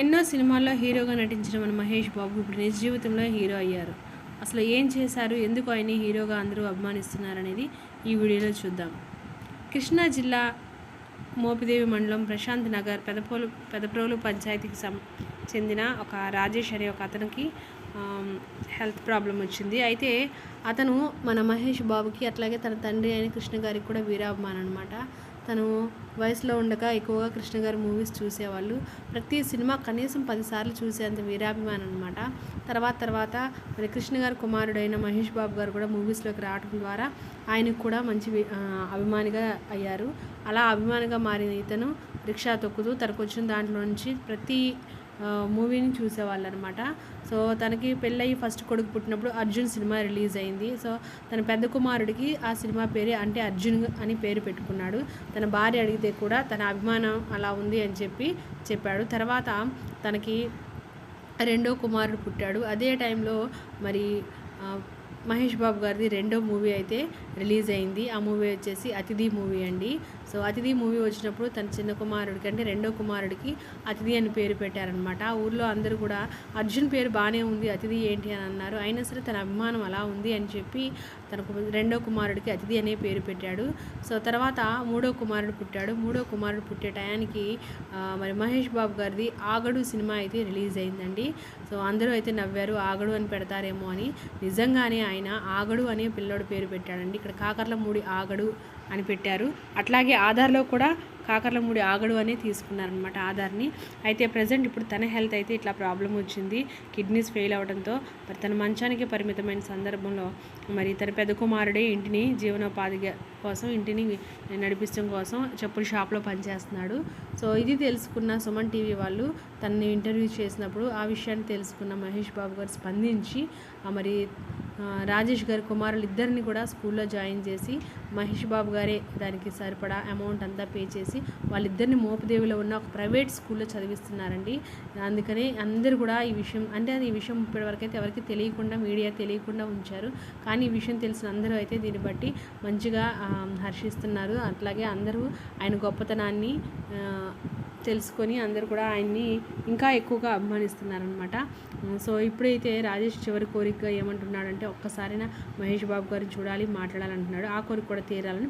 ఎన్నో సినిమాల్లో హీరోగా నటించిన మన మహేష్ బాబు ఇప్పుడు నిజ జీవితంలో హీరో అయ్యారు. అసలు ఏం చేశారు? ఎందుకు ఆయన హీరోగా అందరూ అభిమానిస్తున్నారు అనేది ఈ వీడియోలో చూద్దాం. కృష్ణా జిల్లా మోపిదేవి మండలం ప్రశాంత్ నగర్ పెదపోలు పెదప్రోలు పంచాయతీకి సం చెందిన ఒక రాజేష్ అనే ఒక అతనికి హెల్త్ ప్రాబ్లం వచ్చింది. అయితే అతను మన మహేష్ బాబుకి అట్లాగే తన తండ్రి అయిన కృష్ణ గారికి కూడా వీరాభిమానం అనమాట తను వయసులో ఉండగా ఎక్కువగా కృష్ణ గారి మూవీస్ చూసేవాళ్ళు. ప్రతి సినిమా కనీసం పదిసార్లు చూసేంత వీరాభిమానం అనమాట తర్వాత తర్వాత మరి కృష్ణ గారి కుమారుడైన మహేష్ బాబు గారు కూడా మూవీస్లోకి రావడం ద్వారా ఆయనకు కూడా మంచి అభిమానిగా అయ్యారు. అలా అభిమానిగా మారిన ఇతను రిక్షా తొక్కుతూ తనకు వచ్చిన దాంట్లో నుంచి ప్రతి మూవీని చూసేవాళ్ళు అనమాట సో తనకి పెళ్ళయి ఫస్ట్ కొడుకు పుట్టినప్పుడు అర్జున్ సినిమా రిలీజ్ అయింది. సో తన పెద్ద కుమారుడికి ఆ సినిమా పేరే అంటే అర్జున్ అని పేరు పెట్టుకున్నాడు. తన భార్య అడిగితే కూడా తన అభిమానం అలా ఉంది అని చెప్పి చెప్పాడు. తర్వాత తనకి రెండో కుమారుడు పుట్టాడు. అదే టైంలో మరి మహేష్ బాబు గారిది రెండో మూవీ అయితే రిలీజ్ అయింది. ఆ మూవీ వచ్చేసి అతిథి మూవీ అండి. సో అతిథి మూవీ వచ్చినప్పుడు తన చిన్న కుమారుడికి అంటే రెండో కుమారుడికి అతిథి అని పేరు పెట్టారనమాట ఆ ఊర్లో అందరూ కూడా అర్జున్ పేరు బాగానే ఉంది అతిథి ఏంటి అని అన్నారు. అయినా సరే తన అభిమానం అలా ఉంది అని చెప్పి తనకు రెండో కుమారుడికి అతిథి అనే పేరు పెట్టాడు. సో తర్వాత మూడో కుమారుడు పుట్టాడు. మూడో కుమారుడు పుట్టే టయానికి మరి మహేష్ బాబు గారిది ఆగడు సినిమా అయితే రిలీజ్ అయిందండి. సో అందరూ అయితే నవ్వారు ఆగడు అని పెడతారేమో అని. నిజంగానే ఆయన ఆగడు అనే పిల్లోడు పేరు పెట్టాడండి. ఇక్కడ కాకర్లమూడి ఆగడు అని పెట్టారు. అట్లాగే ఆధార్లో కూడా కాకర్లమూడి ఆగడు అనే తీసుకున్నారనమాట ఆధార్ని. అయితే ప్రజెంట్ ఇప్పుడు తన హెల్త్ అయితే ఇట్లా ప్రాబ్లం వచ్చింది. కిడ్నీస్ ఫెయిల్ అవడంతో మరి తన మంచానికి పరిమితమైన సందర్భంలో మరి తన పెద్ద కుమారుడే ఇంటిని జీవనోపాధి కోసం ఇంటిని నడిపించడం కోసం చెప్పుల షాప్లో పనిచేస్తున్నాడు. సో ఇది తెలుసుకున్న సుమన్ టీవీ వాళ్ళు తనని ఇంటర్వ్యూ చేసినప్పుడు ఆ విషయాన్ని తెలుసుకున్న మహేష్ బాబు గారు స్పందించి మరి రాజేష్ గారి కుమారులు ఇద్దరిని కూడా స్కూల్లో జాయిన్ చేసి మహేష్ బాబు గారే దానికి సరిపడా అమౌంట్ అంతా పే చేసి వాళ్ళిద్దరిని మోపదేవిలో ఉన్న ఒక ప్రైవేట్ స్కూల్లో చదివిస్తున్నారండి. అందుకని అందరూ కూడా ఈ విషయం అంటే అది ఈ విషయం ఇప్పటివరకు అయితే ఎవరికి తెలియకుండా మీడియా తెలియకుండా ఉంచారు. కానీ ఈ విషయం తెలిసిన అందరూ అయితే దీన్ని బట్టి మంచిగా హర్షిస్తున్నారు. అట్లాగే అందరూ ఆయన గొప్పతనాన్ని తెలుసుకొని అందరు కూడా ఆయన్ని ఇంకా ఎక్కువగా అభిమానిస్తున్నారనమాట సో ఇప్పుడైతే రాజేష్ చివరి కోరిక ఏమంటున్నాడంటే ఒక్కసారైనా మహేష్ బాబు గారిని చూడాలి మాట్లాడాలంటున్నాడు. ఆ కోరిక కూడా తీరాలని